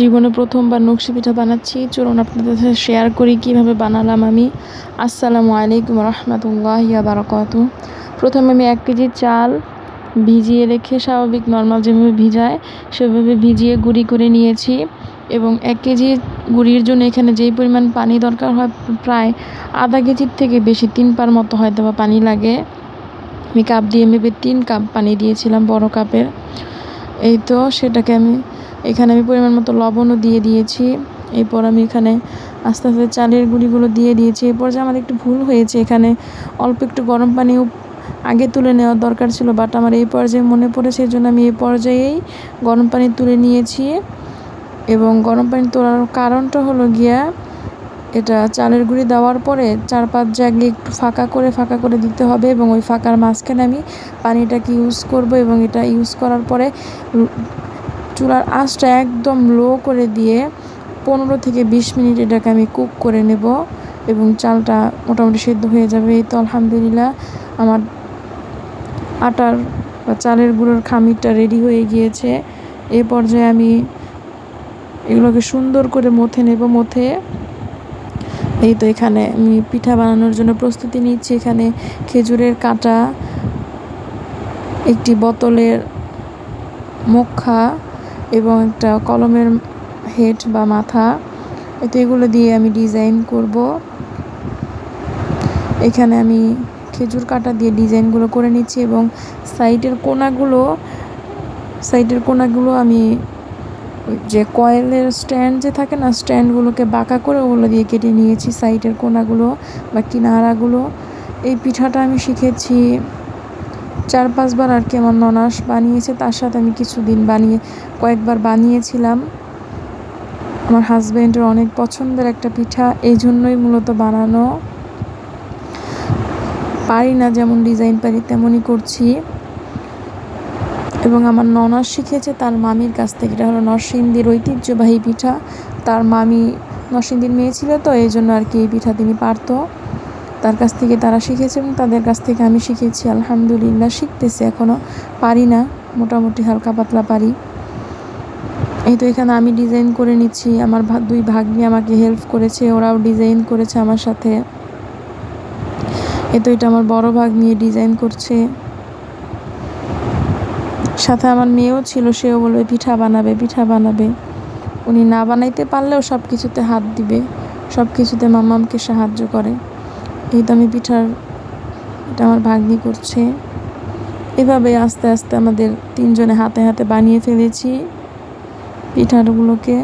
জীবনে প্রথমবার নকশি পিঠা বানাচ্ছি। চলুন আপনাদের সাথে শেয়ার করি কীভাবে বানালাম আমি। আসসালামু আলাইকুম রহমতুল্লাহ বারকাত। প্রথমে আমি এক কেজি চাল ভিজিয়ে রেখে স্বাভাবিক নর্মাল যেভাবে ভিজায়, সেভাবে ভিজিয়ে গুঁড়ি করে নিয়েছি এবং এক কেজি গুঁড়ির জন্য এখানে যেই পরিমাণ পানি দরকার হয়, প্রায় আধা কেজির থেকে বেশি, তিন পার মতো হয়তো বা পানি লাগে। আমি কাপ দিয়ে মেপে তিন কাপ পানি দিয়েছিলাম বড় কাপের। এই তো সেটাকে আমি এখানে আমি পরিমাণ মতো লবণও দিয়ে দিয়েছি। এরপর আমি এখানে আস্তে আস্তে চালের গুঁড়িগুলো দিয়ে দিয়েছি। এরপর যে আমার একটু ভুল হয়েছে, এখানে অল্প একটু গরম পানিও আগে তুলে নেওয়ার দরকার ছিল বাট আমার এই পর্যায়ে মনে পড়ে সেই জন্য আমি এই পর্যায়েই গরম পানি তুলে নিয়েছি। এবং গরম পানি তোলার কারণটা হলো গিয়া, এটা চালের গুঁড়ি দেওয়ার পরে চার পাঁচ জায়গায় একটু ফাঁকা করে ফাঁকা করে দিতে হবে এবং ওই ফাঁকার মাঝখানে আমি পানিটাকে ইউজ করব এবং এটা ইউজ করার পরে চুলার আঁচটা একদম লো করে দিয়ে পনেরো থেকে বিশ মিনিট এটাকে আমি কুক করে নেব এবং চালটা মোটামুটি সেদ্ধ হয়ে যাবে। এই তো আলহামদুলিল্লাহ আমার আটার বা চালের গুঁড়োর খামিরটা রেডি হয়ে গিয়েছে। এ পর্যায়ে আমি এগুলোকে সুন্দর করে মথে নেব, মথে। এই তো এখানে আমি পিঠা বানানোর জন্য প্রস্তুতি নিচ্ছি। এখানে খেজুরের কাঁটা, একটি বোতলের মুখা এবং একটা কলমের হেড বা মাথা। এতে এগুলো দিয়ে আমি ডিজাইন করব। এখানে আমি খেজুর কাটা দিয়ে ডিজাইনগুলো করে নিচ্ছি এবং সাইডের কোনাগুলো সাইডের কোনাগুলো আমি যে কয়েলের স্ট্যান্ড যে থাকে না, স্ট্যান্ডগুলোকে বাঁকা করে ওগুলো দিয়ে কেটে নিয়েছি। সাইডের কোনাগুলো বা কিনারাগুলো। এই পিঠাটা আমি শিখেছি চার পাঁচবার আর কি আমার ননাস বানিয়েছে, তার সাথে আমি কিছুদিন বানিয়ে, কয়েকবার বানিয়েছিলাম। আমার হাজব্যান্ডের অনেক পছন্দের একটা পিঠা, এই জন্যই মূলত বানানো। পারি না যেমন ডিজাইন পারি, তেমনই করছি। এবং আমার ননাস শিখেছে, তার মামির কাছ থেকে। এটা হলো নরসিংদীর ঐতিহ্যবাহী পিঠা। তার মামি নরসিংদীর মেয়ে ছিল তো, এই জন্য আর কি এই পিঠা তিনি পারতো। তার কাছ থেকে তারা শিখেছে এবং তাদের কাছ থেকে আমি শিখেছি, আলহামদুলিল্লাহ, শিখতেছি এখনও পারি না, মোটামুটি হালকা পাতলা পারি। এই তো এখানে আমি ডিজাইন করে নিচ্ছি, আমার দুই ভাগ্নি আমাকে হেল্প করেছে, ওরাও ডিজাইন করেছে আমার সাথে। এ তো এটা আমার বড় ভাগ নিয়ে ডিজাইন করছে। সাথে আমার মেয়েও ছিল, সেও বলবে, পিঠা বানাবে পিঠা বানাবে। উনি না বানাইতে পারলেও সব কিছুতে হাত দিবে সব কিছুতে মামামকে সাহায্য করে। এই তো আমি পিঠার এটা আমার ভাগ্নি করছে, এভাবে আস্তে আস্তে আমাদের তিনজনে হাতে হাতে বানিয়ে ফেলেছি পিঠাগুলোকে।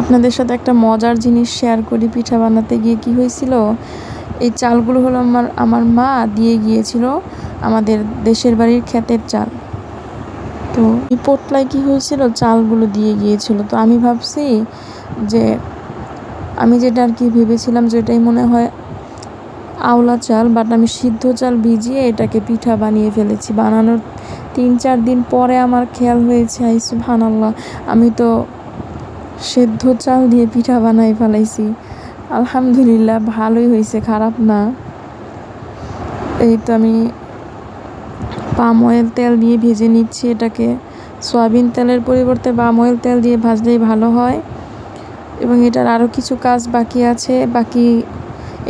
আপনাদের সাথে একটা মজার জিনিস শেয়ার করি, পিঠা বানাতে গিয়ে কি হয়েছিল? এই চালগুলো হলো আমার আমার মা দিয়ে গিয়েছিল আমাদের দেশের বাড়ির ক্ষেতের চাল। তো পোটলায় কী হয়েছিল? চালগুলো দিয়ে গিয়েছিল। তো আমি ভাবছি যে আমি যেটা আর কি ভেবেছিলাম যে এটাই মনে হয় আওলা চাল বাট আমি সিদ্ধ চাল ভিজিয়ে এটাকে পিঠা বানিয়ে ফেলেছি। বানানোর তিন চার দিন পরে আমার খেয়াল হয়েছে আইসু ভানাল্লাহ আমি তো সেদ্ধ চাল দিয়ে পিঠা বানাই ফেলাইছি। আলহামদুলিল্লাহ, ভালোই হয়েছে, খারাপ না। এই তো আমি পাম অয়েল তেল দিয়ে ভেজে নিচ্ছি এটাকে। সয়াবিন তেলের পরিবর্তে পাম অয়েল তেল দিয়ে ভাজলেই ভালো হয়। এবং এটার আরও কিছু কাজ বাকি আছে। বাকি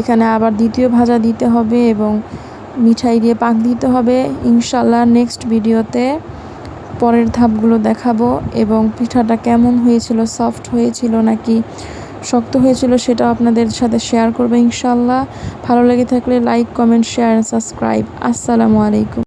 এখানে আবার দ্বিতীয় ভাজা দিতে হবে এবং মিঠাই দিয়ে পাক দিতে হবে। ইনশাল্লাহ নেক্সট ভিডিওতে পরের ধাপগুলো দেখাবো। এবং পিঠাটা কেমন হয়েছিল সফট হয়েছিল নাকি শক্ত হয়েছিল সেটা আপনাদের সাথে শেয়ার করব ইনশাল্লাহ ভালো লেগে থাকলে লাইক কমেন্ট শেয়ার সাবস্ক্রাইব আসসালামু আলাইকুম।